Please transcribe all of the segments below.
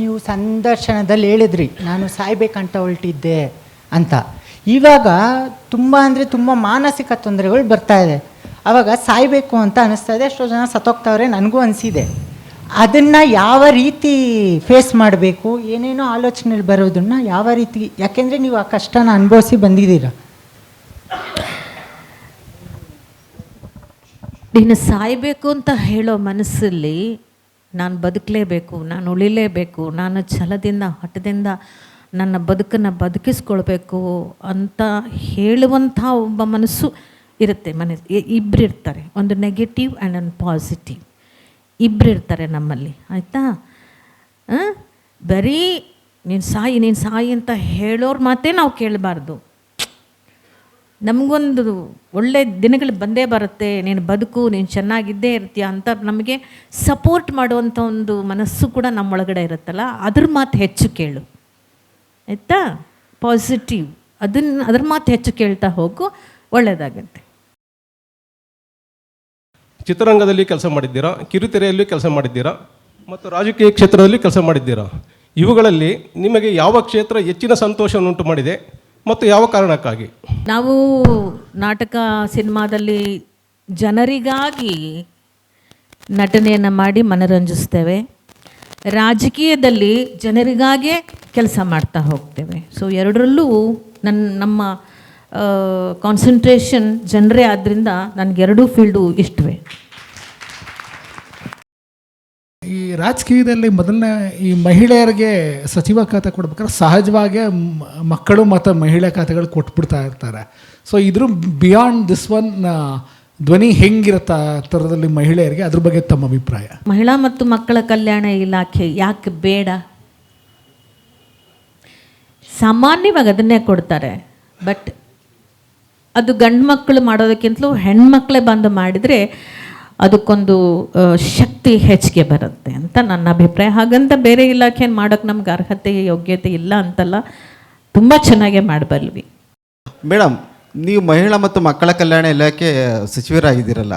ನೀವು ಸಂದರ್ಶನದಲ್ಲಿ ಹೇಳಿದ್ರಿ, ನಾನು ಸಾಯ್ಬೇಕಂತ ಹೊರಟಿದ್ದೆ ಅಂತ. ಇವಾಗ ತುಂಬ ಅಂದರೆ ತುಂಬ ಮಾನಸಿಕ ತೊಂದರೆಗಳು ಬರ್ತಾ ಇದೆ. ಆವಾಗ ಸಾಯ್ಬೇಕು ಅಂತ ಅನಿಸ್ತಾ ಇದೆ, ಎಷ್ಟೋ ಜನ ಸತ್ತೋಗ್ತಾವ್ರೆ ನನಗೂ ಅನಿಸಿದೆ. ಅದನ್ನು ಯಾವ ರೀತಿ ಫೇಸ್ ಮಾಡಬೇಕು, ಏನೇನೋ ಆಲೋಚನೆಯಲ್ಲಿ ಬರೋದನ್ನು ಯಾವ ರೀತಿ, ಯಾಕೆಂದರೆ ನೀವು ಆ ಕಷ್ಟನ ಅನುಭವಿಸಿ ಬಂದಿದ್ದೀರ? ನೀನು ಸಾಯಬೇಕು ಅಂತ ಹೇಳೋ ಮನಸ್ಸಲ್ಲಿ ನಾನು ಬದುಕಲೇಬೇಕು, ನಾನು ಉಳಿಲೇಬೇಕು, ನಾನು ಛಲದಿಂದ, ಹಠದಿಂದ ನನ್ನ ಬದುಕನ್ನು ಬದುಕಿಸ್ಕೊಳ್ಬೇಕು ಅಂತ ಹೇಳುವಂಥ ಒಬ್ಬ ಮನಸ್ಸು ಇರುತ್ತೆ ಮನೆ ಇಬ್ಬರು ಇರ್ತಾರೆ. ಒಂದು ನೆಗೆಟಿವ್ ಆ್ಯಂಡ್ ಒಂದು ಪಾಸಿಟಿವ್ ಇಬ್ಬರು ಇರ್ತಾರೆ ನಮ್ಮಲ್ಲಿ. ಆಯಿತಾ? ಬರೀ ನೀನು ಸಾಯಿ ನೀನು ಸಾಯಿ ಅಂತ ಹೇಳೋರು ಮಾತೇ ನಾವು ಕೇಳಬಾರ್ದು. ನಮಗೊಂದು ಒಳ್ಳೆ ದಿನಗಳು ಬಂದೇ ಬರುತ್ತೆ. ನೀನು ಬದುಕು, ನೀನು ಚೆನ್ನಾಗಿದ್ದೇ ಇರ್ತೀಯ ಅಂತ ನಮಗೆ ಸಪೋರ್ಟ್ ಮಾಡುವಂಥ ಒಂದು ಮನಸ್ಸು ಕೂಡ ನಮ್ಮೊಳಗಡೆ ಇರುತ್ತಲ್ಲ, ಅದ್ರ ಮಾತು ಹೆಚ್ಚು ಕೇಳು. ಆಯಿತಾ? ಪಾಸಿಟಿವ್ ಅದನ್ನು ಅದ್ರ ಮಾತು ಹೆಚ್ಚು ಕೇಳ್ತಾ ಹೋಗು ಒಳ್ಳೆಯದಾಗತ್ತೆ ಚಿತ್ರರಂಗದಲ್ಲಿ ಕೆಲಸ ಮಾಡಿದ್ದೀರಾ? ಕಿರುತೆರೆಯಲ್ಲಿ ಕೆಲಸ ಮಾಡಿದ್ದೀರಾ? ಮತ್ತು ರಾಜಕೀಯ ಕ್ಷೇತ್ರದಲ್ಲಿ ಕೆಲಸ ಮಾಡಿದ್ದೀರಾ? ಇವುಗಳಲ್ಲಿ ನಿಮಗೆ ಯಾವ ಕ್ಷೇತ್ರ ಹೆಚ್ಚಿನ ಸಂತೋಷವನ್ನುಂಟು ಮಾಡಿದೆ? ಮತ್ತು ಯಾವ ಕಾರಣಕ್ಕಾಗಿ? ನಾವು ನಾಟಕ ಸಿನಿಮಾದಲ್ಲಿ ಜನರಿಗಾಗಿ ನಟನೆಯನ್ನು ಮಾಡಿ ಮನರಂಜಿಸ್ತೇವೆ. ರಾಜಕೀಯದಲ್ಲಿ ಜನರಿಗಾಗೇ ಕೆಲಸ ಮಾಡ್ತಾ ಹೋಗ್ತೇವೆ. ಸೊ ಎರಡರಲ್ಲೂ ನನ್ನ ನಮ್ಮ ಕಾನ್ಸಂಟ್ರೇಷನ್ ಜನರೇ ಆದ್ದರಿಂದ ನನಗೆರಡೂ ಫೀಲ್ಡು ಇಷ್ಟವೇ ಈ ರಾಜಕೀಯದಲ್ಲಿ ಮೊದಲನೇ ಈ ಮಹಿಳೆಯರಿಗೆ ಸಚಿವ ಖಾತೆ ಕೊಡ್ಬೇಕಾದ್ರೆ ಸಹಜವಾಗೇ ಮಕ್ಕಳು ಮತ್ತು ಮಹಿಳೆ ಖಾತೆಗಳು ಕೊಟ್ಬಿಡ್ತಾ ಇರ್ತಾರೆ. ಸೊ ಇದ್ರ ಬಿಯಾಂಡ್ ದಿಸ್ ಒನ್ ಧ್ವನಿ ಹೆಂಗಿರುತ್ತೆ ಥರದಲ್ಲಿ ಮಹಿಳೆಯರಿಗೆ ಅದ್ರ ಬಗ್ಗೆ ತಮ್ಮ ಅಭಿಪ್ರಾಯ. ಮಹಿಳಾ ಮತ್ತು ಮಕ್ಕಳ ಕಲ್ಯಾಣ ಇಲಾಖೆ ಯಾಕೆ ಬೇಡ? ಸಾಮಾನ್ಯವಾಗಿ ಅದನ್ನೇ ಕೊಡ್ತಾರೆ. ಬಟ್ ಅದು ಗಂಡು ಮಕ್ಕಳು ಮಾಡೋದಕ್ಕಿಂತಲೂ ಹೆಣ್ಮಕ್ಳೇ ಬಂದು ಮಾಡಿದರೆ ಅದಕ್ಕೊಂದು ಶಕ್ತಿ ಹೆಚ್ಚಿಗೆ ಬರುತ್ತೆ ಅಂತ ನನ್ನ ಅಭಿಪ್ರಾಯ. ಹಾಗಂತ ಬೇರೆ ಇಲಾಖೆ ಮಾಡೋಕ್ಕೆ ನಮ್ಗೆ ಅರ್ಹತೆ, ಯೋಗ್ಯತೆ ಇಲ್ಲ ಅಂತಲ್ಲ, ತುಂಬ ಚೆನ್ನಾಗೆ ಮಾಡಬಲ್ವಿ. ಮೇಡಮ್, ನೀವು ಮಹಿಳಾ ಮತ್ತು ಮಕ್ಕಳ ಕಲ್ಯಾಣ ಇಲಾಖೆ ಸಚಿವರಾಗಿದ್ದೀರಲ್ಲ,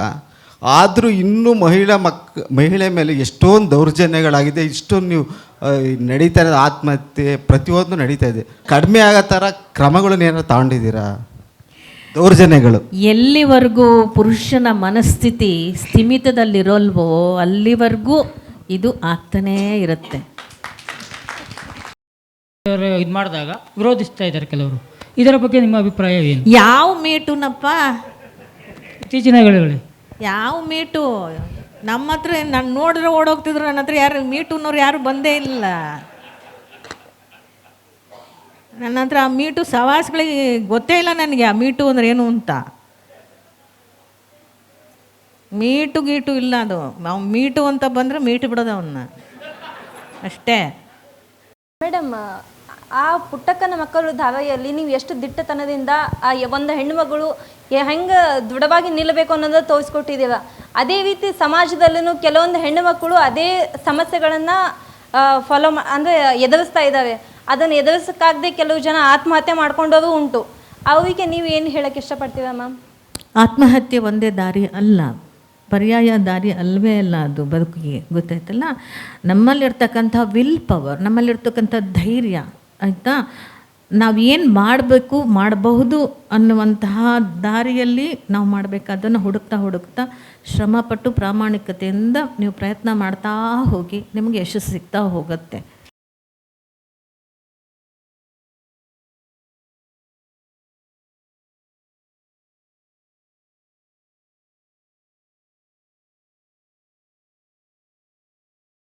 ಆದರೂ ಇನ್ನೂ ಮಹಿಳಾ ಮಕ್, ಮಹಿಳೆ ಮೇಲೆ ಎಷ್ಟೊಂದು ದೌರ್ಜನ್ಯಗಳಾಗಿದೆ, ಇಷ್ಟೊಂದು ನೀವು ನಡೀತಾ ಇರೋದು ಆತ್ಮಹತ್ಯೆ ಪ್ರತಿಯೊಂದು ನಡೀತಾ ಇದೆ. ಕಡಿಮೆ ಆಗೋ ಥರ ಕ್ರಮಗಳನ್ನೇನೋ ತಗೊಂಡಿದ್ದೀರಾ? ದೌರ್ಜನ್ಯಗಳು. ಎಲ್ಲಿವರೆಗೂ ಪುರುಷನ ಮನಸ್ಥಿತಿ ಸ್ಥಿಮಿತದಲ್ಲಿರೋಲ್ವೋ ಅಲ್ಲಿವರೆಗೂ ಇದು ಆಗ್ತಾನೇ ಇರುತ್ತೆ. ಅವರು ಇದು ಮಾಡಿದಾಗ ವಿರೋಧಿಸ್ತಾ ಇದ್ದಾರೆ ಕೆಲವರು. ಇದರ ಬಗ್ಗೆ ನಿಮ್ಮ ಅಭಿಪ್ರಾಯ ಏನು? ಯಾವ ಮೀಟುನಪ್ಪ? ಇತ್ತೀಚಿನ ಹೇಳಿ ಯಾವ ಮೀಟು? ನಮ್ಮ ಹತ್ರ ನಾನು ನೋಡಿದ್ರೆ ಓಡೋಗ್ತಿದ್ರು ನನ್ನ ಹತ್ರ ಯಾರು ಮೀಟುನವ್ರು ಯಾರು ಬಂದೇ ಇಲ್ಲ. ನನ್ನ ಹತ್ರ ಆ ಮೀಟು ಸವಾಸ್ಗಳಿಗೆ ಗೊತ್ತೇ ಇಲ್ಲ ನನಗೆ, ಆ ಮೀಟು ಅಂದ್ರೆ ಏನು ಅಂತ. ಮೀಟು ಗೀಟು ಇಲ್ಲ ಅದು. ನಾವು ಮೀಟು ಅಂತ ಬಂದರೆ ಮೀಟು ಬಿಡೋದು ಅವನ್ನ ಅಷ್ಟೇ. ಮೇಡಮ್, ಆ ಪುಟ್ಟಕ್ಕನ ಮಕ್ಕಳು ಧಾರಾವಾಹಿಯಲ್ಲಿ ನೀವು ಎಷ್ಟು ದಿಟ್ಟತನದಿಂದ ಆ ಒಂದು ಹೆಣ್ಣುಮಗಳು ಹೆಂಗೆ ದೃಢವಾಗಿ ನಿಲ್ಲಬೇಕು ಅನ್ನೋದು ತೋರಿಸ್ಕೊಟ್ಟಿದ್ದೀರ? ಅದೇ ರೀತಿ ಸಮಾಜದಲ್ಲೂ ಕೆಲವೊಂದು ಹೆಣ್ಣು ಮಕ್ಕಳು ಅದೇ ಸಮಸ್ಯೆಗಳನ್ನು ಫಾಲೋ ಮಾ ಅಂದರೆ ಎದುರಿಸ್ತಾ ಇದ್ದಾವೆ. ಅದನ್ನು ಎದುರಿಸೋಕ್ಕಾಗದೆ ಕೆಲವು ಜನ ಆತ್ಮಹತ್ಯೆ ಮಾಡ್ಕೊಂಡವರು ಉಂಟು. ಅವರಿಗೆ ನೀವು ಏನು ಹೇಳಕ್ಕೆ ಇಷ್ಟಪಡ್ತೀರಾ ಮ್ಯಾಮ್? ಆತ್ಮಹತ್ಯೆ ಒಂದೇ ದಾರಿ ಅಲ್ಲ. ಪರ್ಯಾಯ ದಾರಿ ಅಲ್ವೇ ಅಲ್ಲ ಅದು ಬದುಕಿಗೆ. ಗೊತ್ತಾಯ್ತಲ್ಲ? ನಮ್ಮಲ್ಲಿರ್ತಕ್ಕಂಥ ವಿಲ್ ಪವರ್ ನಮ್ಮಲ್ಲಿರ್ತಕ್ಕಂಥ ಧೈರ್ಯ, ಆಯಿತಾ? ನಾವು ಏನು ಮಾಡಬೇಕು, ಮಾಡಬಹುದು ಅನ್ನುವಂತಹ ದಾರಿಯಲ್ಲಿ ನಾವು ಮಾಡಬೇಕಾದನ್ನು ಹುಡುಕ್ತಾ ಹುಡುಕ್ತಾ ಶ್ರಮಪಟ್ಟು ಪ್ರಾಮಾಣಿಕತೆಯಿಂದ ನೀವು ಪ್ರಯತ್ನ ಮಾಡ್ತಾ ಹೋಗಿ ನಿಮಗೆ ಯಶಸ್ಸು ಸಿಗ್ತಾ ಹೋಗುತ್ತೆ.